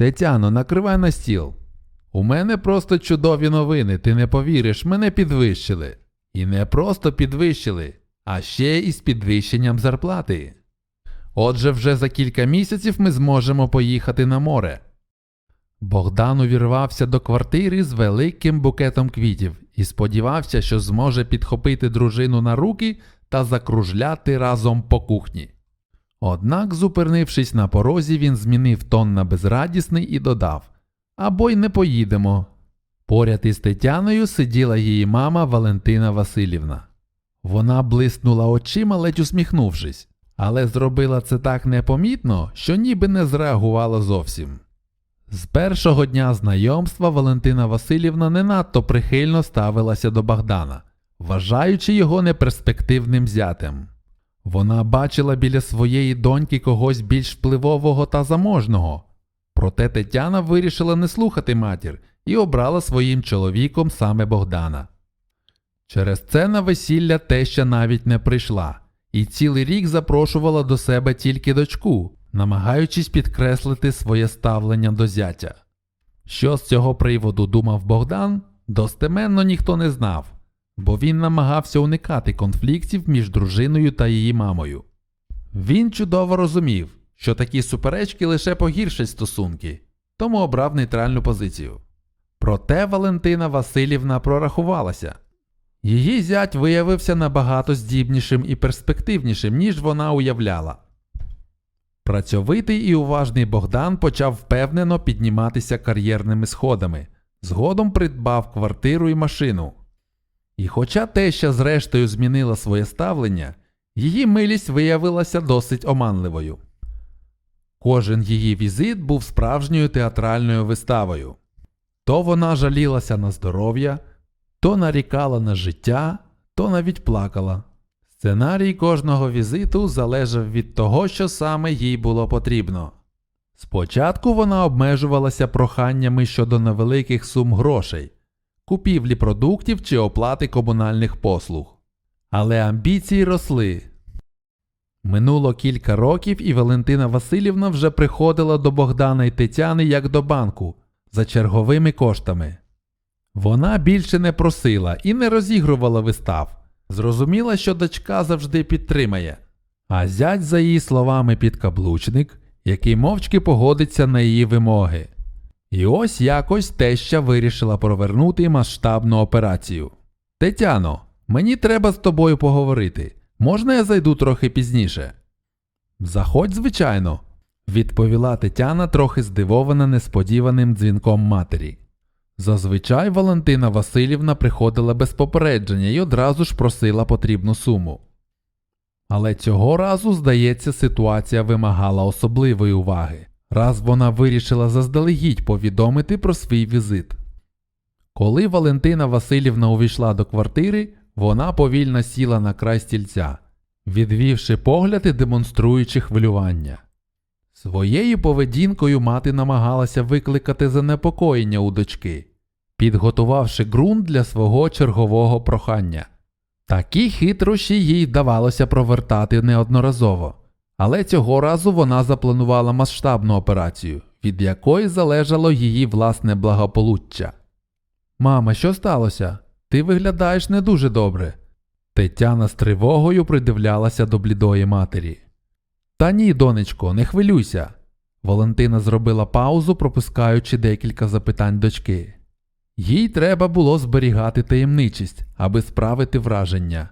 Тетяно, накривай на стіл. У мене просто чудові новини, ти не повіриш, мене підвищили. І не просто підвищили, а ще і з підвищенням зарплати. Отже, вже за кілька місяців ми зможемо поїхати на море. Богдан увірвався до квартири з великим букетом квітів і сподівався, що зможе підхопити дружину на руки та закружляти разом по кухні. Однак, зупинившись на порозі, він змінив тон на безрадісний і додав Або й не поїдемо. Поряд із Тетяною сиділа її мама Валентина Васильівна. Вона блиснула очима, ледь усміхнувшись, але зробила це так непомітно, що ніби не зреагувала зовсім. З першого дня знайомства Валентина Васильівна не надто прихильно ставилася до Богдана, вважаючи його неперспективним зятем. Вона бачила біля своєї доньки когось більш впливового та заможного. Проте Тетяна вирішила не слухати матір і обрала своїм чоловіком саме Богдана. Через це на весілля теща навіть не прийшла, і цілий рік запрошувала до себе тільки дочку, намагаючись підкреслити своє ставлення до зятя. Що з цього приводу думав Богдан, достеменно ніхто не знав, бо він намагався уникати конфліктів між дружиною та її мамою. Він чудово розумів, що такі суперечки лише погіршать стосунки, тому обрав нейтральну позицію. Проте Валентина Васильівна прорахувалася. Її зять виявився набагато здібнішим і перспективнішим, ніж вона уявляла. Працьовитий і уважний Богдан почав впевнено підніматися кар'єрними сходами, згодом придбав квартиру і машину. І хоча теща зрештою змінила своє ставлення, її милість виявилася досить оманливою. Кожен її візит був справжньою театральною виставою. То вона жалілася на здоров'я, то нарікала на життя, то навіть плакала. Сценарій кожного візиту залежав від того, що саме їй було потрібно. Спочатку вона обмежувалася проханнями щодо невеликих сум грошей, купівлі продуктів чи оплати комунальних послуг. Але амбіції росли. Минуло кілька років, і Валентина Васильівна вже приходила до Богдана і Тетяни як до банку за черговими коштами. Вона більше не просила і не розігрувала вистав. Зрозуміла, що дочка завжди підтримає, а зять, за її словами, підкаблучник, який мовчки погодиться на її вимоги. І ось якось теща вирішила провернути масштабну операцію. Тетяно, мені треба з тобою поговорити. Можна я зайду трохи пізніше? Заходь, звичайно, відповіла Тетяна, трохи здивована несподіваним дзвінком матері. Зазвичай Валентина Васильівна приходила без попередження і одразу ж просила потрібну суму. Але цього разу, здається, ситуація вимагала особливої уваги, раз вона вирішила заздалегідь повідомити про свій візит. Коли Валентина Васильівна увійшла до квартири, вона повільно сіла на край стільця, відвівши погляд і демонструючи хвилювання. Своєю поведінкою мати намагалася викликати занепокоєння у дочки, підготувавши ґрунт для свого чергового прохання. Такі хитрощі їй вдавалося провертати неодноразово, але цього разу вона запланувала масштабну операцію, від якої залежало її власне благополуччя. Мама, що сталося? Ти виглядаєш не дуже добре. Тетяна з тривогою придивлялася до блідої матері. Та ні, донечко, не хвилюйся. Валентина зробила паузу, пропускаючи декілька запитань дочки. Їй треба було зберігати таємничість, аби справити враження.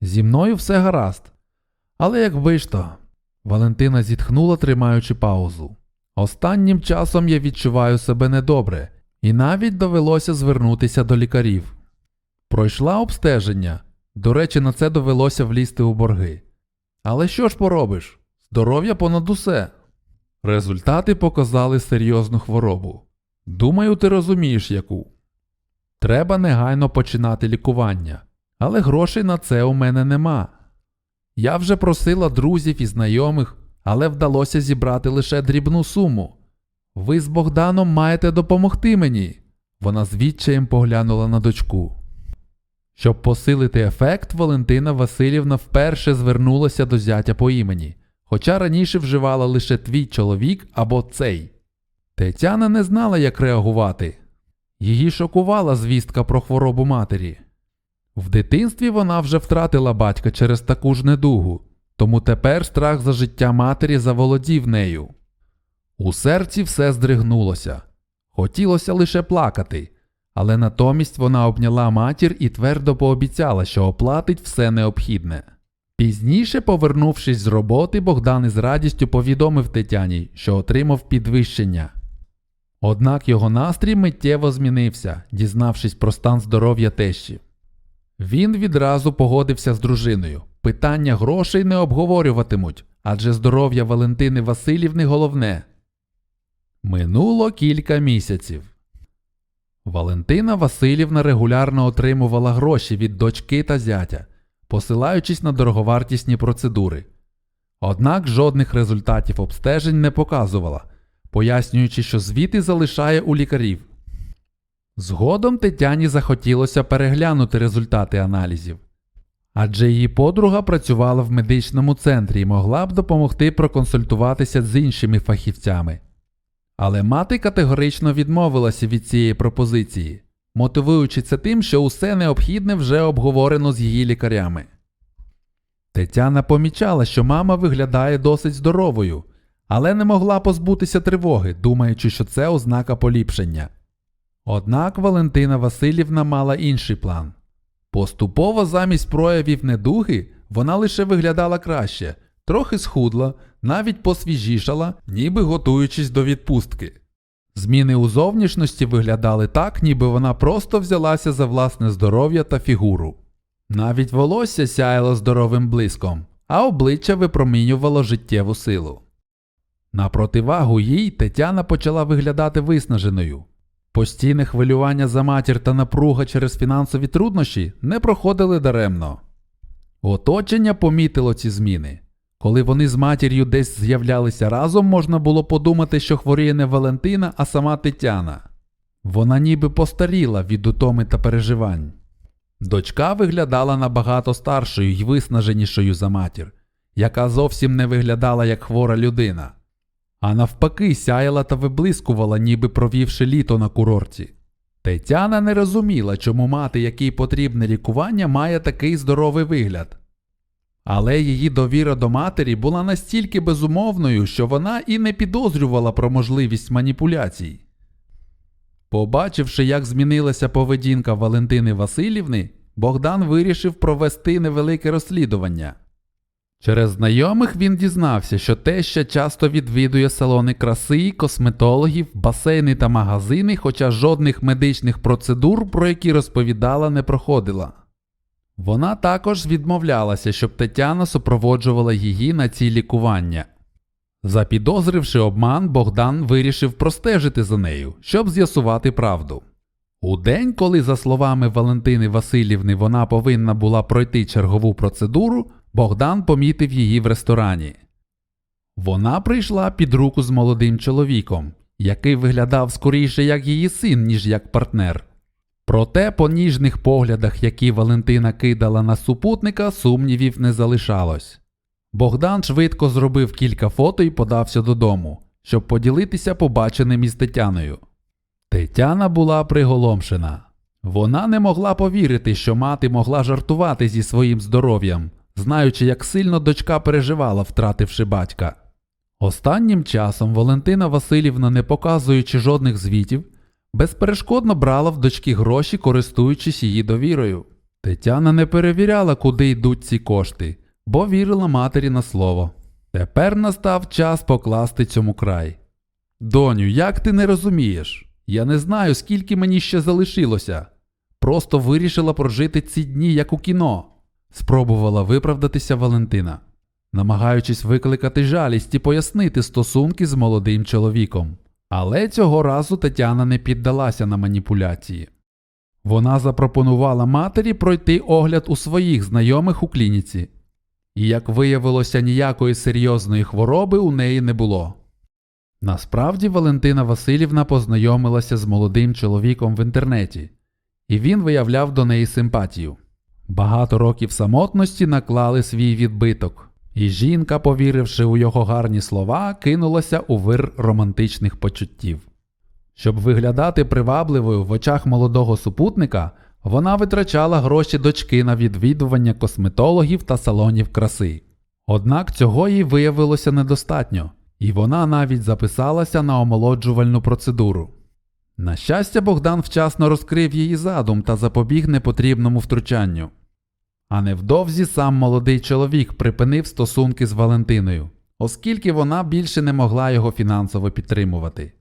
Зі мною все гаразд. Але якби ж то. Валентина зітхнула, тримаючи паузу. Останнім часом я відчуваю себе недобре, і навіть довелося звернутися до лікарів. Пройшла обстеження. До речі, на це довелося влізти у борги. Але що ж поробиш? Здоров'я понад усе. Результати показали серйозну хворобу. Думаю, ти розумієш яку. Треба негайно починати лікування, але грошей на це у мене нема. Я вже просила друзів і знайомих, але вдалося зібрати лише дрібну суму. Ви з Богданом маєте допомогти мені. Вона з відчаєм поглянула на дочку. Щоб посилити ефект, Валентина Васильівна вперше звернулася до зятя по імені, хоча раніше вживала лише твій чоловік або цей. Тетяна не знала, як реагувати. Її шокувала звістка про хворобу матері. В дитинстві вона вже втратила батька через таку ж недугу, тому тепер страх за життя матері заволодів нею. У серці все здригнулося. Хотілося лише плакати, але натомість вона обняла матір і твердо пообіцяла, що оплатить все необхідне. Пізніше, повернувшись з роботи, Богдан із радістю повідомив Тетяні, що отримав підвищення. Однак його настрій миттєво змінився, дізнавшись про стан здоров'я тещі. Він відразу погодився з дружиною. Питання грошей не обговорюватимуть, адже здоров'я Валентини Васильівни головне. Минуло кілька місяців. Валентина Васильівна регулярно отримувала гроші від дочки та зятя, посилаючись на дороговартісні процедури. Однак жодних результатів обстежень не показувала, пояснюючи, що звіти залишає у лікарів. Згодом Тетяні захотілося переглянути результати аналізів. Адже її подруга працювала в медичному центрі і могла б допомогти проконсультуватися з іншими фахівцями. Але мати категорично відмовилася від цієї пропозиції, мотивуючи це тим, що усе необхідне вже обговорено з її лікарями. Тетяна помічала, що мама виглядає досить здоровою, але не могла позбутися тривоги, думаючи, що це ознака поліпшення. Однак Валентина Васильівна мала інший план. Поступово замість проявів недуги вона лише виглядала краще, трохи схудла, навіть посвіжішала, ніби готуючись до відпустки. Зміни у зовнішності виглядали так, ніби вона просто взялася за власне здоров'я та фігуру. Навіть волосся сяяло здоровим блиском, а обличчя випромінювало життєву силу. На противагу їй Тетяна почала виглядати виснаженою. Постійне хвилювання за матір та напруга через фінансові труднощі не проходили даремно. Оточення помітило ці зміни. Коли вони з матір'ю десь з'являлися разом, можна було подумати, що хворіє не Валентина, а сама Тетяна. Вона ніби постаріла від утоми та переживань. Дочка виглядала набагато старшою й виснаженішою за матір, яка зовсім не виглядала як хвора людина, а навпаки, сяяла та виблискувала, ніби провівши літо на курорті. Тетяна не розуміла, чому мати, якій потрібне лікування, має такий здоровий вигляд. Але її довіра до матері була настільки безумовною, що вона і не підозрювала про можливість маніпуляцій. Побачивши, як змінилася поведінка Валентини Васильівни, Богдан вирішив провести невелике розслідування. Через знайомих він дізнався, що теща часто відвідує салони краси, косметологів, басейни та магазини, хоча жодних медичних процедур, про які розповідала, не проходила. Вона також відмовлялася, щоб Тетяна супроводжувала її на ці лікування. Запідозривши обман, Богдан вирішив простежити за нею, щоб з'ясувати правду. У день, коли, за словами Валентини Васильівни, вона повинна була пройти чергову процедуру, Богдан помітив її в ресторані. Вона прийшла під руку з молодим чоловіком, який виглядав скоріше як її син, ніж як партнер. Проте по ніжних поглядах, які Валентина кидала на супутника, сумнівів не залишалось. Богдан швидко зробив кілька фото і подався додому, щоб поділитися побаченим із Тетяною. Тетяна була приголомшена. Вона не могла повірити, що мати могла жартувати зі своїм здоров'ям, знаючи, як сильно дочка переживала, втративши батька. Останнім часом Валентина Васильівна, не показуючи жодних звітів, безперешкодно брала в дочки гроші, користуючись її довірою. Тетяна не перевіряла, куди йдуть ці кошти, бо вірила матері на слово. Тепер настав час покласти цьому край. Доню, як ти не розумієш? Я не знаю, скільки мені ще залишилося. Просто вирішила прожити ці дні, як у кіно, спробувала виправдатися Валентина, намагаючись викликати жалість і пояснити стосунки з молодим чоловіком. Але цього разу Тетяна не піддалася на маніпуляції. Вона запропонувала матері пройти огляд у своїх знайомих у клініці, і, як виявилося, ніякої серйозної хвороби у неї не було. Насправді Валентина Васильівна познайомилася з молодим чоловіком в інтернеті, і він виявляв до неї симпатію. Багато років самотності наклали свій відбиток, і жінка, повіривши у його гарні слова, кинулася у вир романтичних почуттів. Щоб виглядати привабливою в очах молодого супутника, вона витрачала гроші дочки на відвідування косметологів та салонів краси. Однак цього їй виявилося недостатньо, і вона навіть записалася на омолоджувальну процедуру. На щастя, Богдан вчасно розкрив її задум та запобіг непотрібному втручанню. А невдовзі сам молодий чоловік припинив стосунки з Валентиною, оскільки вона більше не могла його фінансово підтримувати.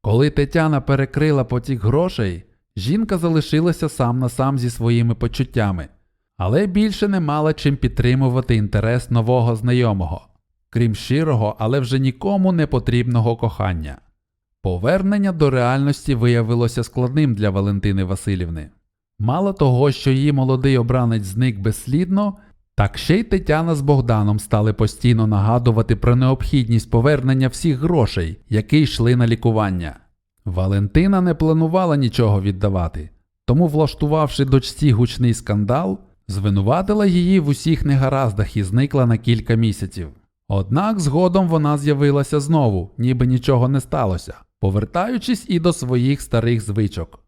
Коли Тетяна перекрила потік грошей, жінка залишилася сам на сам зі своїми почуттями, але більше не мала чим підтримувати інтерес нового знайомого, крім щирого, але вже нікому не потрібного кохання. Повернення до реальності виявилося складним для Валентини Васильівни. Мало того, що її молодий обранець зник безслідно, так ще й Тетяна з Богданом стали постійно нагадувати про необхідність повернення всіх грошей, які йшли на лікування. Валентина не планувала нічого віддавати, тому, влаштувавши дочці гучний скандал, звинуватила її в усіх негараздах і зникла на кілька місяців. Однак згодом вона з'явилася знову, ніби нічого не сталося, повертаючись і до своїх старих звичок.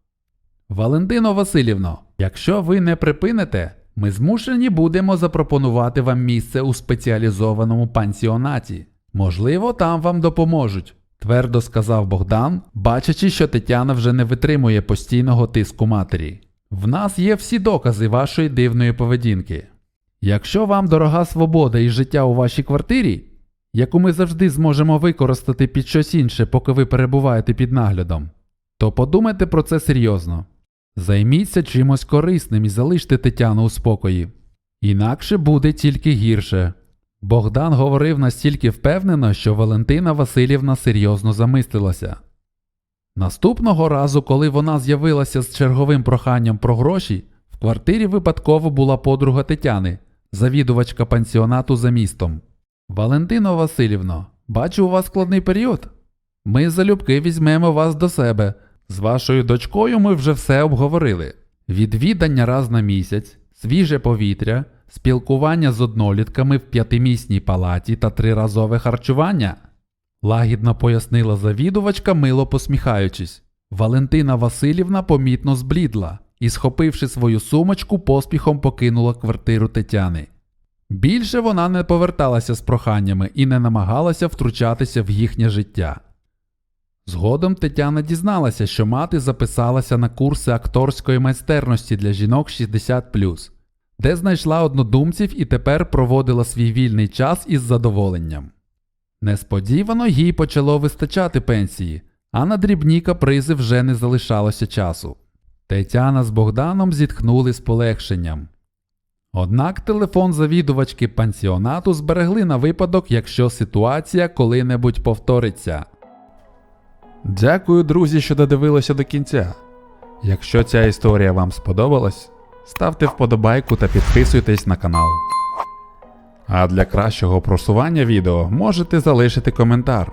Валентино Васильівно, якщо ви не припините, ми змушені будемо запропонувати вам місце у спеціалізованому пансіонаті. Можливо, там вам допоможуть, твердо сказав Богдан, бачачи, що Тетяна вже не витримує постійного тиску матері. В нас є всі докази вашої дивної поведінки. Якщо вам дорога свобода і життя у вашій квартирі, яку ми завжди зможемо використати під щось інше, поки ви перебуваєте під наглядом, то подумайте про це серйозно. Займіться чимось корисним і залиште Тетяну у спокої. Інакше буде тільки гірше. Богдан говорив настільки впевнено, що Валентина Васильівна серйозно замислилася. Наступного разу, коли вона з'явилася з черговим проханням про гроші, в квартирі випадково була подруга Тетяни, завідувачка пансіонату за містом. Валентино Васильівно, бачу у вас складний період. Ми залюбки візьмемо вас до себе. З вашою дочкою ми вже все обговорили: відвідання раз на місяць, свіже повітря, спілкування з однолітками в п'ятимісній палаті та триразове харчування. Лагідно пояснила завідувачка, мило посміхаючись. Валентина Васильівна помітно зблідла і, схопивши свою сумочку, поспіхом покинула квартиру Тетяни. Більше вона не поверталася з проханнями і не намагалася втручатися в їхнє життя. Згодом Тетяна дізналася, що мати записалася на курси акторської майстерності для жінок 60, де знайшла однодумців і тепер проводила свій вільний час із задоволенням. Несподівано їй почало вистачати пенсії, а на дрібні капризи вже не залишалося часу. Тетяна з Богданом зітхнули з полегшенням. Однак телефон завідувачки пансіонату зберегли на випадок, якщо ситуація коли-небудь повториться. Дякую, друзі, що додивилися до кінця. Якщо ця історія вам сподобалась, ставте вподобайку та підписуйтесь на канал. А для кращого просування відео можете залишити коментар.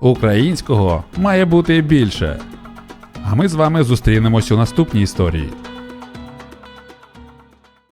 Українського має бути більше. А ми з вами зустрінемось у наступній історії.